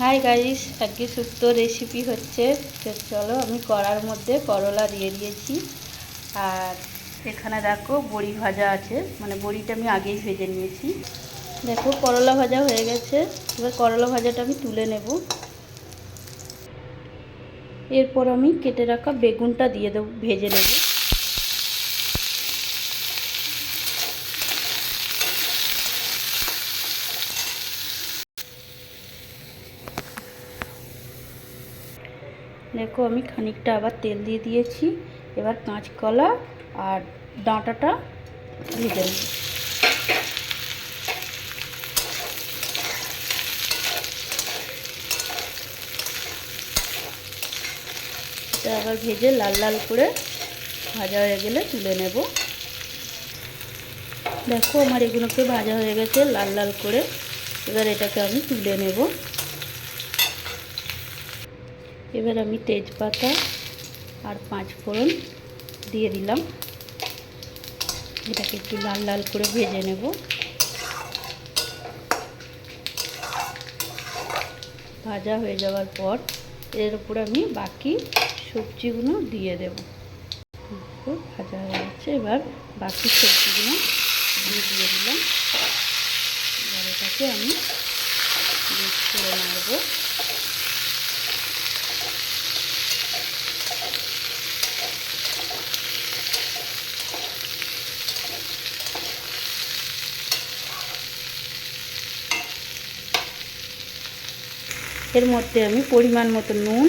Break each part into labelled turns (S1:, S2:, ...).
S1: Hi guys আজকে সুস্থ recipe হচ্ছে। তো চলো আমি কড়ার মধ্যে করলা দিয়ে দিয়েছি। আর এখানে দেখো বড়ি ভাজা আছে। মানে বড়িটা আমি আগেই ভেজে নিয়েছি। দেখো করলা ভাজা হয়ে গেছে। এবার করলা ভাজাটা আমি তুলে নেব। এরপর আমি কেটে রাখা বেগুনটা দিয়ে দেবো ভেজে নেব। দেখো আমি খানিকটা আবার তেল দিয়ে দিয়েছি। এবার কাঁচকলা আর ডাঁটাটা ভেজে নেব। এটা আবার ভেজে লাল লাল করে ভাজা হয়ে গেলে তুলে নেব। দেখো আমার এগুলোকে ভাজা হয়ে গেছে লাল লাল করে। এবার এটাকে আমি তুলে নেব। এবার আমি তেজপাতা আর পাঁচ ফোড়ন দিয়ে দিলাম। এটাকে একটু লাল লাল করে ভেজে নেব। ভাজা হয়ে যাওয়ার পর এর উপর আমি বাকি সবজিগুলো দিয়ে দেব। ভাজা হয়ে যাচ্ছে এবার বাকি সবজিগুলো দিয়ে দিয়ে দিলাম। এবার এটাকে আমি মিক্স করে নেব এর মধ্যে আমি পরিমাণ মতো নুন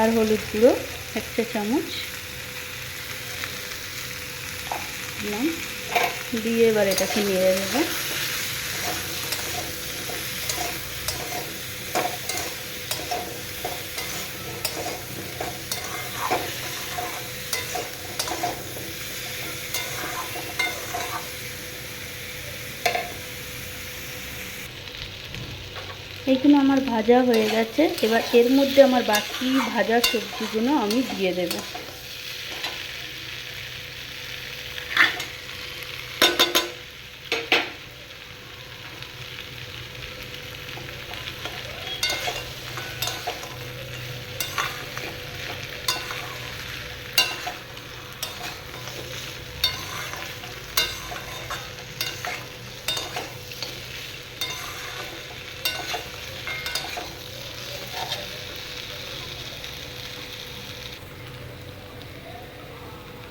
S1: আর হলুদ গুঁড়ো এক চা চামচ দিয়ে এবার এটাকে নিয়ে দেবো। এইগুলো আমার ভাজা হয়ে গেছে। এবার এর মধ্যে আমার বাকি ভাজা সবজিগুলো আমি দিয়ে দেব।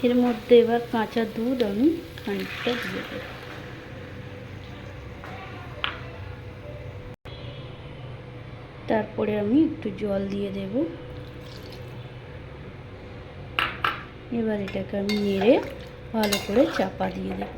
S1: এর মধ্যে এবার কাঁচা দুধ আমি খানিকটা দিয়ে দেব। তারপরে আমি একটু জল দিয়ে দেব। এবার এটাকে আমি নেড়ে ভালো করে চাপা দিয়ে দেব।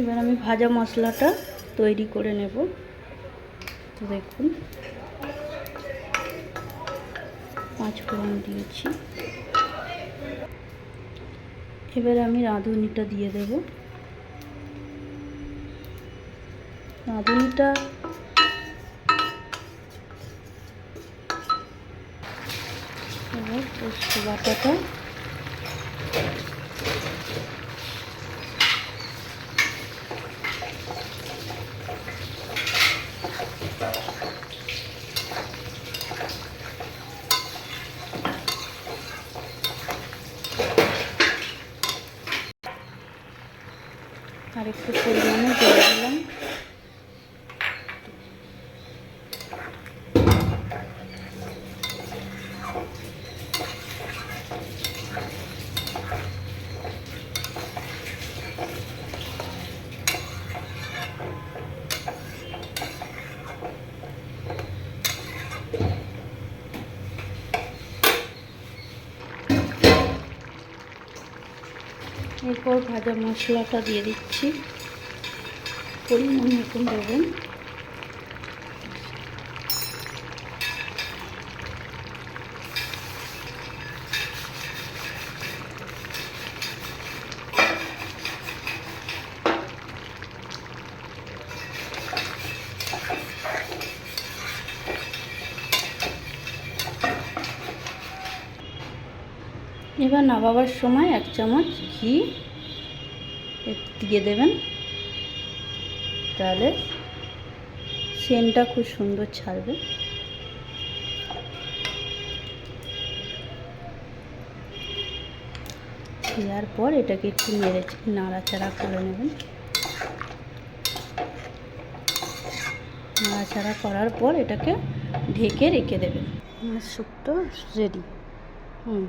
S1: এবার আমি ভাজা মশলাটা তৈরি করে নেব। তো দেখুন, পাঁচ ফোড়ন দিয়েছি। এবার আমি রাঁধুনিটা দিয়ে দেব। রাঁধুনিটা এবার পোস্ত বাটাটা আর একটু পরিমাণে জল দিলাম। এরপর ভাজা মশলাটা দিয়ে দিচ্ছি। পরিমাণ মতন দেবেন। এবার নামাবার সময় এক চামচ ঘি দিয়ে দেবেন। তাহলে সেনটা খুব সুন্দর ছাড়বে। দেওয়ার পর এটাকে একটু নেড়ে নাড়াচাড়া করে নেবেন। নাড়াচাড়া করার পর এটাকে ঢেকে রেখে দেবেন। আমার স্যুপটা রেডি হুম।